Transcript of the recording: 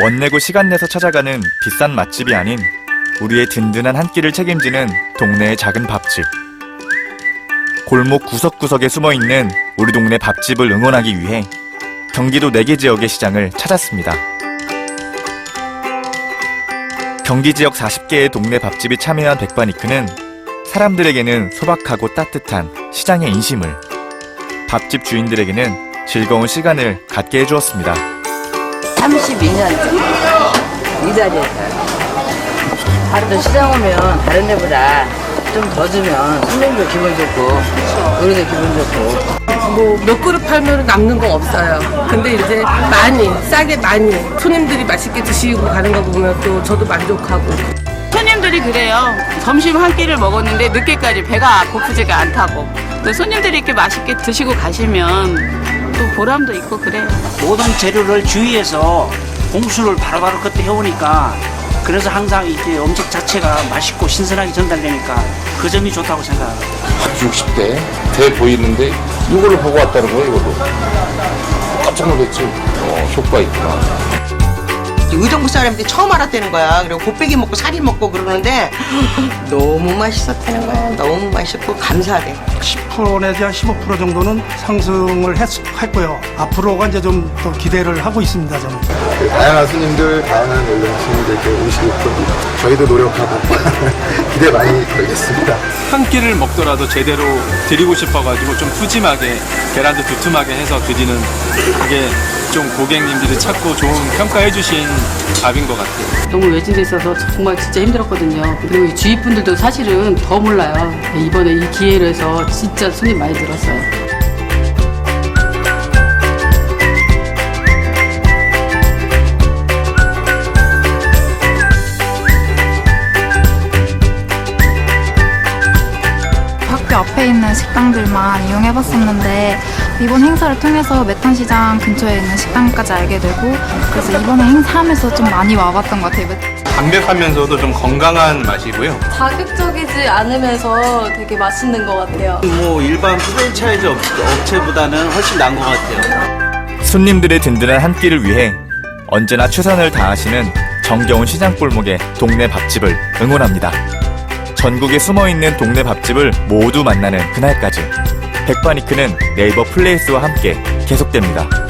멋내고 시간 내서 찾아가는 비싼 맛집이 아닌 우리의 든든한 한 끼를 책임지는 동네의 작은 밥집. 골목 구석구석에 숨어 있는 우리 동네 밥집을 응원하기 위해 경기도 4개 지역의 시장을 찾았습니다. 경기 지역 40개의 동네 밥집이 참여한 백반이크는 사람들에게는 소박하고 따뜻한 시장의 인심을, 밥집 주인들에게는 즐거운 시간을 갖게 해주었습니다. 32년째 이 자리에서 하루도 시장 오면 다른 데보다 좀 더 주면 손님도 기분 좋고 우리도 기분 좋고. 뭐 몇 그릇 팔면 남는 거 없어요. 근데 이제 많이 싸게 많이 손님들이 맛있게 드시고 가는 거 보면 또 저도 만족하고 손님들이 그래요. 점심 한 끼를 먹었는데 늦게까지 배가 고프지가 않다고. 또 손님들이 이렇게 맛있게 드시고 가시면 또 보람도 있고 그래요. 모든 재료를 주위에서 공수를 바로바로 그때 해오니까 그래서 항상 이게 음식 자체가 맛있고 신선하게 전달되니까 그 점이 좋다고 생각합니다. 60대 돼 보이는데 이걸로 보고 왔다는 거예요, 이걸로. 깜짝 놀랐지. 어, 효과 있구나. 의정부 사람들이 처음 알았다는 거야. 그리고 곱빼기 먹고 살이 먹고 그러는데 너무 맛있었다는 거야. 너무 맛있고 감사하대. 10% 내지 한 15% 정도는 상승을 했, 했고요. 앞으로가 이제 좀 더 기대를 하고 있습니다, 저는. 다양한 손님들, 다양한 연령층들께 오시게끔 저희도 노력하고 기대 많이 걸겠습니다. 한 끼를 먹더라도 제대로 드리고 싶어가지고 좀 푸짐하게 계란도 두툼하게 해서 드리는 그게 좀 고객님들이 찾고 좋은 평가해 주신 밥인 것 같아요. 너무 외진데 있어서 정말 진짜 힘들었거든요. 그리고 이 주위 분들도 사실은 더 몰라요. 이번에 이 기회로 해서 진짜 손님 많이 늘었어요. 학교 앞에 있는 식당들만 이용해봤었는데 이번 행사를 통해서 메탄시장 근처에 있는 식당까지 알게 되고 그래서 이번에 행사하면서 좀 많이 와봤던 것 같아요. 담백하면서도 좀 건강한 맛이고요. 자극적이지 않으면서 되게 맛있는 것 같아요. 뭐 일반 프랜차이즈 업, 업체보다는 훨씬 나은 것 같아요. 손님들의 든든한 한 끼를 위해 언제나 최선을 다하시는 정겨운 시장 골목의 동네 밥집을 응원합니다. 전국에 숨어있는 동네 밥집을 모두 만나는 그날까지 백바니크는 네이버 플레이스와 함께 계속됩니다.